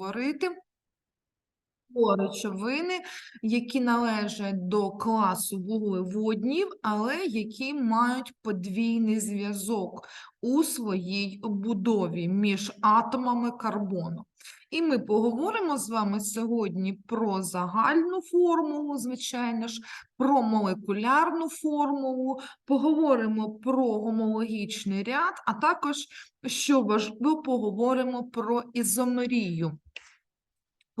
говорити про речовини, які належать до класу вуглеводнів, але які мають подвійний зв'язок у своїй будові між атомами карбону. І ми поговоримо з вами сьогодні про загальну формулу, звичайно ж, про молекулярну формулу, поговоримо про гомологічний ряд, а також, що важливо, поговоримо про ізомерію.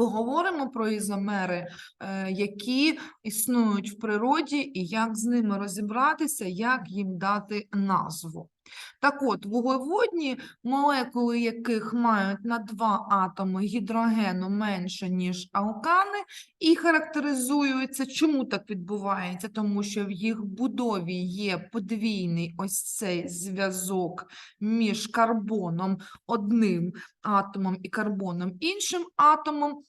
Поговоримо про ізомери, е, які існують в природі, і як з ними розібратися, як їм дати назву. Так от, вуглеводні, молекули яких мають на два атоми гідрогену менше, ніж алкани, і характеризуються. Чому так відбувається? Тому що в їх будові є подвійний ось цей зв'язок між карбоном одним атомом і карбоном іншим атомом.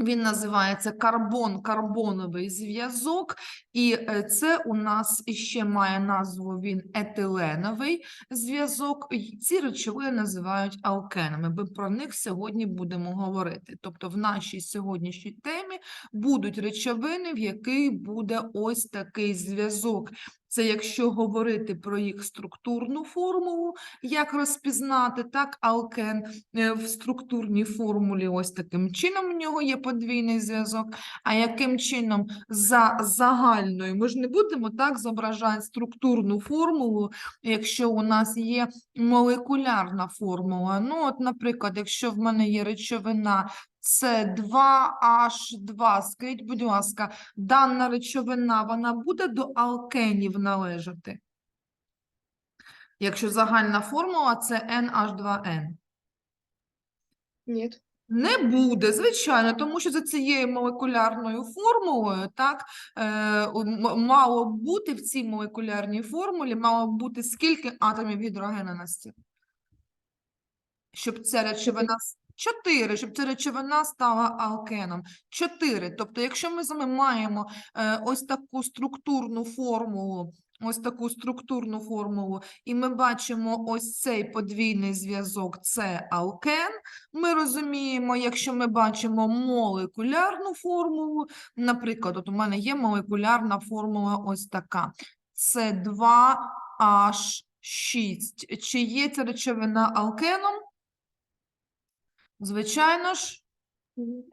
Він називається карбон-карбоновий зв'язок, і е, це у нас іще має назву він етиленовий зв'язок. Ці речовини називають алкенами. Ми про них сьогодні будемо говорити. Тобто, в нашій сьогоднішній темі будуть речовини, в яких буде ось такий зв'язок. Це якщо говорити про їх структурну формулу, як розпізнати, так, алкен е, в структурній формулі ось таким чином у нього є подвійний зв'язок, а яким чином за загальною, ми ж не будемо так зображати структурну формулу, якщо у нас є молекулярна формула. Ну, от, наприклад, якщо в мене є речовина С2H2, скажіть, будь ласка, дана речовина, вона буде до алкенів належати? Якщо загальна формула це NH2N. Нет. Не буде, звичайно, тому що за цією молекулярною формулою, так, е, мало бути в цій молекулярній формулі, мало бути скільки атомів гідрогена на стіл? Щоб ця речовина с- чотири, щоб ця речовина стала алкеном. Чотири. Тобто, якщо ми з вами маємо е, ось таку структурну формулу, ось таку структурну формулу, і ми бачимо ось цей подвійний зв'язок, це алкен. Ми розуміємо, якщо ми бачимо молекулярну формулу, наприклад, от у мене є молекулярна формула ось така. Це 2H6. Чи є ця речовина алкеном? Звичайно ж,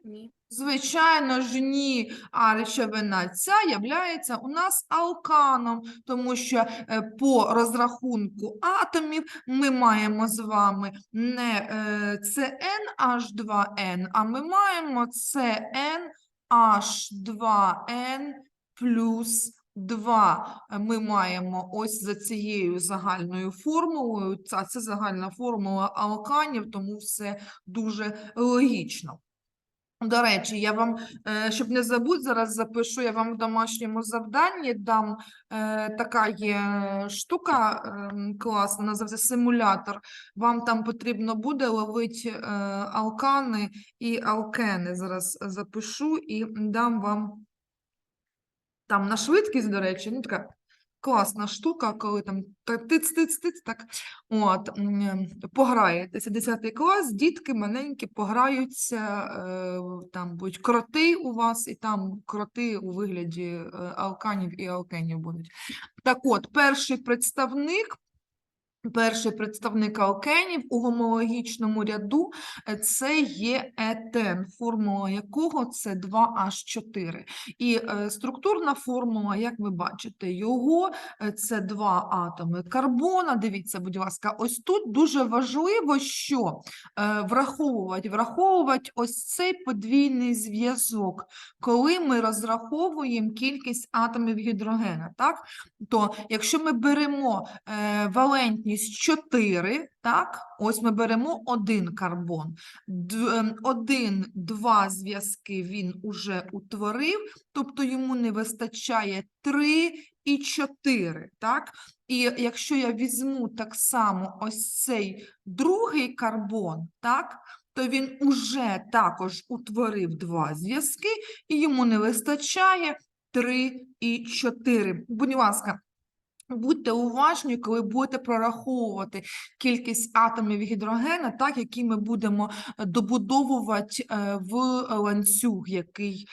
Ні. Звичайно ж, ні, а речовина ця являється у нас алканом, тому що е, по розрахунку атомів ми маємо з вами не е, CnH2n, а ми маємо CnH2n плюс 2. Ми маємо ось за цією загальною формулою, ця це загальна формула алканів, тому все дуже логічно. До речі, я вам, е, щоб не забути, зараз запишу, я вам в домашньому завданні дам е, така є штука ем, класна, називається симулятор. Вам там потрібно буде ловити е, алкани і алкени. Зараз запишу і дам вам там на швидкість, до речі, ну така класна штука, коли там та- тиц-тиц-тиц, так, от, пограєтеся, 10 клас, дітки маленькі пограються, е, там будуть кроти у вас, і там кроти у вигляді е, алканів і алкенів будуть. Так от, перший представник Перший представник алкенів у гомологічному ряду е, це є етен, формула якого це 2H4. І е, структурна формула, як ви бачите, його е, це два атоми карбона. Дивіться, будь ласка, ось тут дуже важливо, що враховувати, враховувати ось цей подвійний зв'язок, коли ми розраховуємо кількість атомів гідрогена. Так? То якщо ми беремо е, валентність 4, так, ось ми беремо один карбон, ем, один, два зв'язки він уже утворив, тобто йому не вистачає 3 і 4, так? І якщо я візьму так само ось цей другий карбон, так, то він уже також утворив два зв'язки, і йому не вистачає 3 і 4. Будь ласка, Будьте уважні, коли будете прораховувати кількість атомів гідрогена, так, які ми будемо е, добудовувати е, в ланцюг, який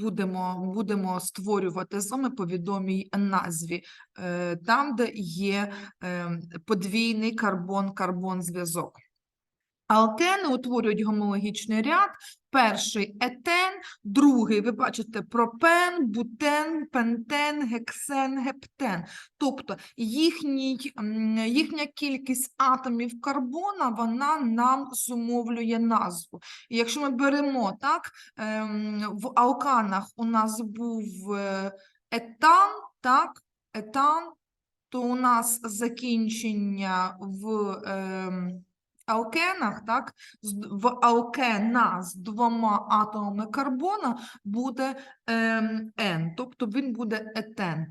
будемо, будемо створювати вами по відомій назві, е, там, де є е, подвійний карбон-карбон зв'язок. Алкени утворюють гомологічний ряд. Перший етен, другий, ви бачите, пропен, бутен, пентен, гексен, гептен. Тобто їхній, їхня кількість атомів карбона вона нам зумовлює назву. І якщо ми беремо так, ем, в алканах у нас був е, етан, так, етан, то у нас закінчення в ем, алкенах, так, в алкена з двома атомами карбона буде ем, N, тобто він буде етен.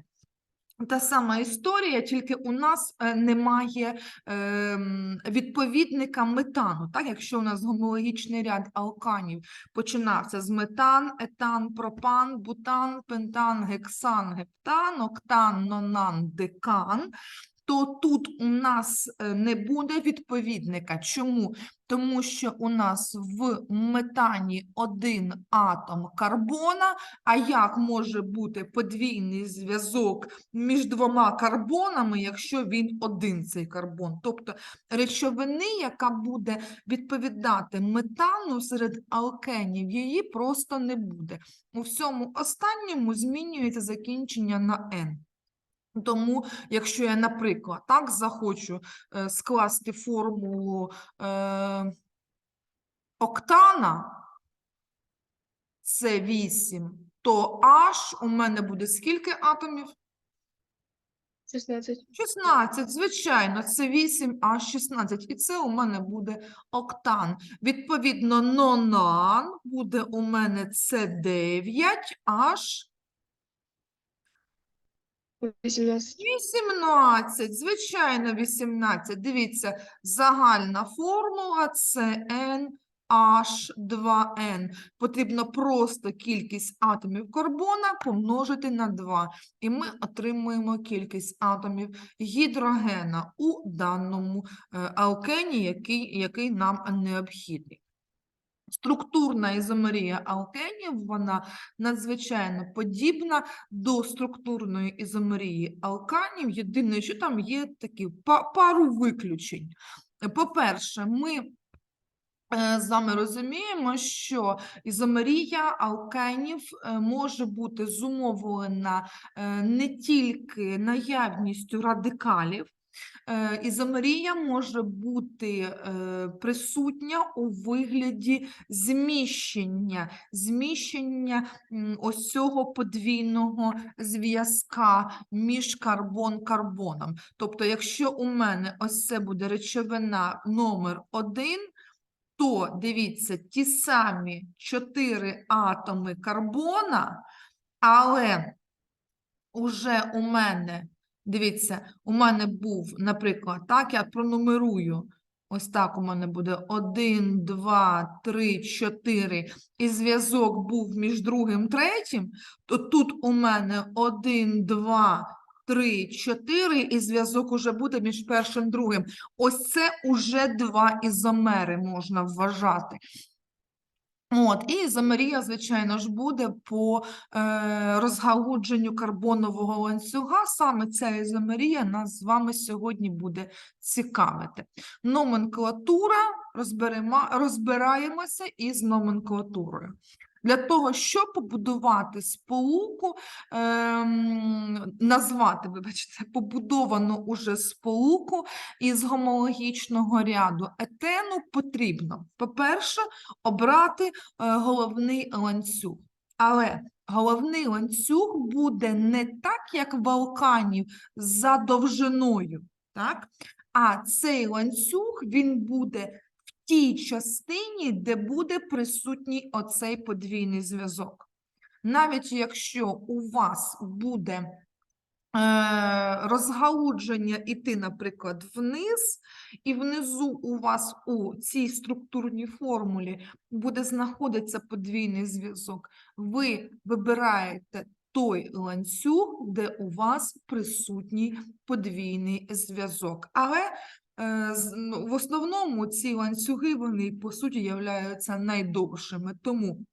Та сама історія, тільки у нас е, немає ем, відповідника метану. Так, якщо у нас гомологічний ряд алканів починався з метан, етан, пропан, бутан, пентан, гексан, гептан, октан, нонан, декан, то тут у нас е, не буде відповідника. Чому? Тому що у нас в метані один атом карбона, а як може бути подвійний зв'язок між двома карбонами, якщо він один цей карбон? Тобто речовини, яка буде відповідати метану серед алкенів, її просто не буде. У всьому останньому змінюється закінчення на «н». Тому, якщо я, наприклад, так захочу е, скласти формулу е, октана, це 8, то H у мене буде скільки атомів? 16. 16, звичайно, це 8, а 16. І це у мене буде октан. Відповідно, нонан буде у мене це 9, аж 18. 18, звичайно, 18. Дивіться, загальна формула це NH2N. Потрібно просто кількість атомів карбона помножити на 2. І ми отримуємо кількість атомів гідрогена у даному е, алкені, який, який нам необхідний. Структурна ізомерія алкенів, вона надзвичайно подібна до структурної ізомерії алканів. Єдине, що там є такі пару виключень. По-перше, ми е, з вами розуміємо, що ізомерія алкенів е, може бути зумовлена е, не тільки наявністю радикалів, Ізомерія може бути е, присутня у вигляді зміщення, зміщення ось цього подвійного зв'язка між карбон-карбоном. Тобто, якщо у мене ось це буде речовина номер 1, то дивіться, ті самі 4 атоми карбона, але уже у мене, дивіться, у мене був, наприклад, так, я пронумерую. Ось так у мене буде 1, 2, 3, 4, і зв'язок був між другим третім, то тут у мене 1, 2, 3, 4, і зв'язок уже буде між першим другим. Ось це уже два ізомери можна вважати. От, і ізомерія, звичайно ж, буде по е, розгалудженню карбонового ланцюга. Саме ця ізомерія нас з вами сьогодні буде цікавити. Номенклатура, розберемо, розбираємося із номенклатурою. Для того, щоб побудувати сполуку, ем, назвати, вибачте, побудовану уже сполуку із гомологічного ряду етену потрібно, по-перше, обрати е, головний ланцюг. Але головний ланцюг буде не так, як в алканів, за довжиною, так? а цей ланцюг він буде тій частині, де буде присутній оцей подвійний зв'язок. Навіть якщо у вас буде е, розгалудження іти, наприклад, вниз, і внизу у вас у цій структурній формулі буде знаходитися подвійний зв'язок, ви вибираєте той ланцюг, де у вас присутній подвійний зв'язок. Але в основному ці ланцюги, вони по суті являються найдовшими. Тому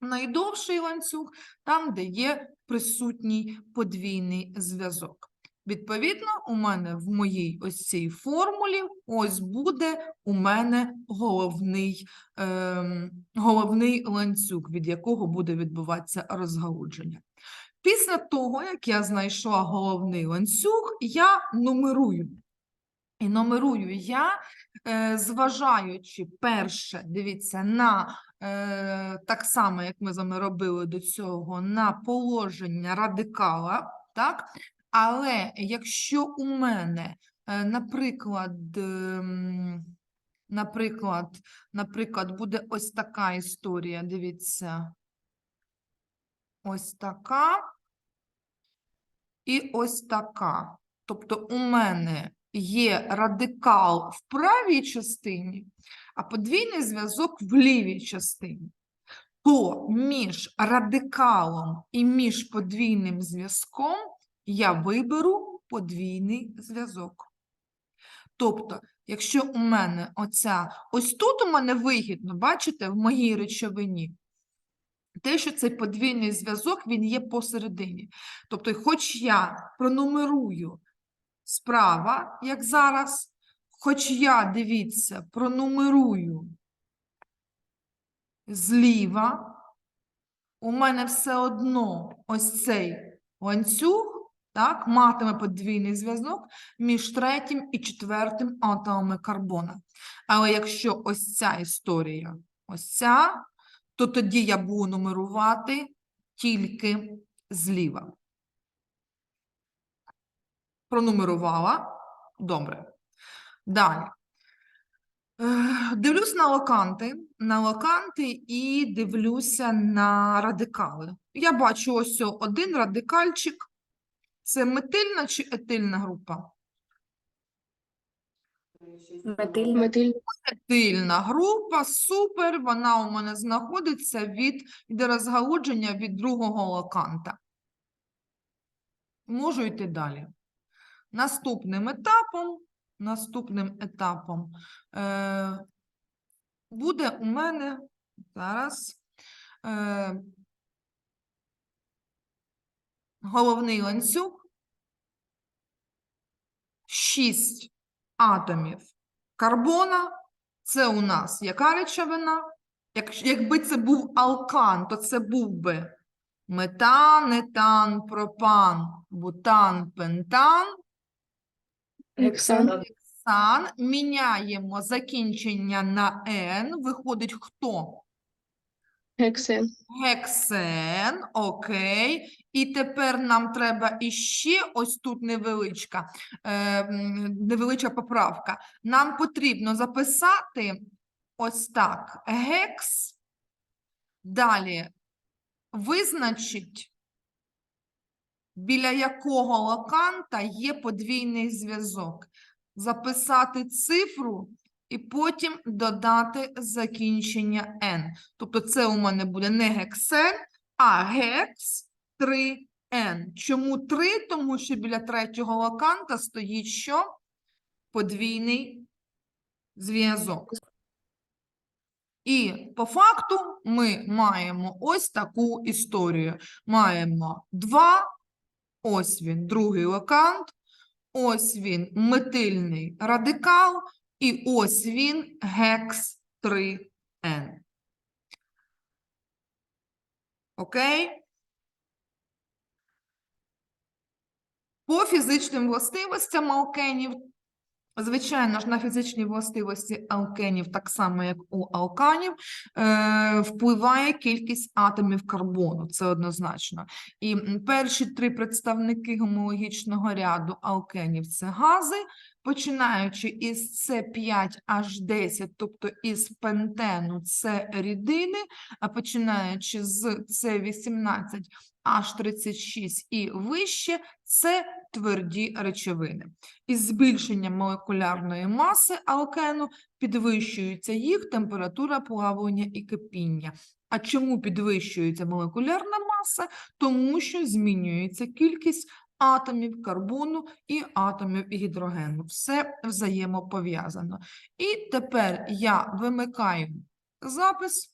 найдовший ланцюг там, де є присутній подвійний зв'язок. Відповідно, у мене в моїй ось цій формулі ось буде у мене головний, ем, головний ланцюг, від якого буде відбуватися розгалудження. Після того, як я знайшла головний ланцюг, я нумерую. І нумерую я, е, зважаючи перше, дивіться, на е, так само, як ми з вами робили до цього, на положення радикала, так? Але якщо у мене, е, наприклад, ем, наприклад, наприклад, буде ось така історія, дивіться, ось така і ось така. Тобто у мене є радикал в правій частині, а подвійний зв'язок в лівій частині. То між радикалом і між подвійним зв'язком я виберу подвійний зв'язок. Тобто, якщо у мене оця, ось тут у мене вигідно, бачите, в моїй речовині, те, що цей подвійний зв'язок, він є посередині. Тобто, хоч я пронумерую справа, як зараз, хоч я, дивіться, пронумерую зліва, у мене все одно ось цей ланцюг, так, матиме подвійний зв'язок між третім і четвертим атомами карбона. Але якщо ось ця історія, ось ця, то тоді я буду нумерувати тільки зліва. Пронумерувала. Добре. Далі. Е, Дивлюсь на локанти, на локанти і дивлюся на радикали. Я бачу ось один радикальчик. Це метильна чи етильна група? Метиль. Метиль. Етильна група, супер, вона у мене знаходиться від йде розгалудження від другого локанта. Можу йти далі. Наступним етапом, наступним етапом е, буде у мене зараз е, головний ланцюг, 6 атомів карбона. Це у нас яка речовина? Як, якби це був алкан, то це був би метан, етан, пропан, бутан, пентан. Гексан. Сан, міняємо закінчення на N, виходить хто? Гексен. Гексен, окей. І тепер нам треба іще ось тут невеличка, е, невеличка поправка. Нам потрібно записати ось так. Гекс. Далі визначить, біля якого локанта є подвійний зв'язок. Записати цифру і потім додати закінчення n. Тобто це у мене буде не гексен, а гекс 3n. Чому 3? Тому що біля третього локанта стоїть що? Подвійний зв'язок. І по факту ми маємо ось таку історію. Маємо 2, ось він, другий локант, ось він метильний радикал, і ось він гекс 3n. Окей? По фізичним властивостям алкенів, звичайно ж, на фізичні властивості алкенів, так само як у алканів, е, впливає кількість атомів карбону, це однозначно. І перші три представники гомологічного ряду алкенів це гази, починаючи із С5H10, тобто із пентену, це рідини, а починаючи з С18 H36 і вище, це тверді речовини. Із збільшенням молекулярної маси алкену підвищується їх температура плавлення і кипіння. А чому підвищується молекулярна маса? Тому що змінюється кількість атомів карбону і атомів гідрогену. Все взаємопов'язано. І тепер я вимикаю запис.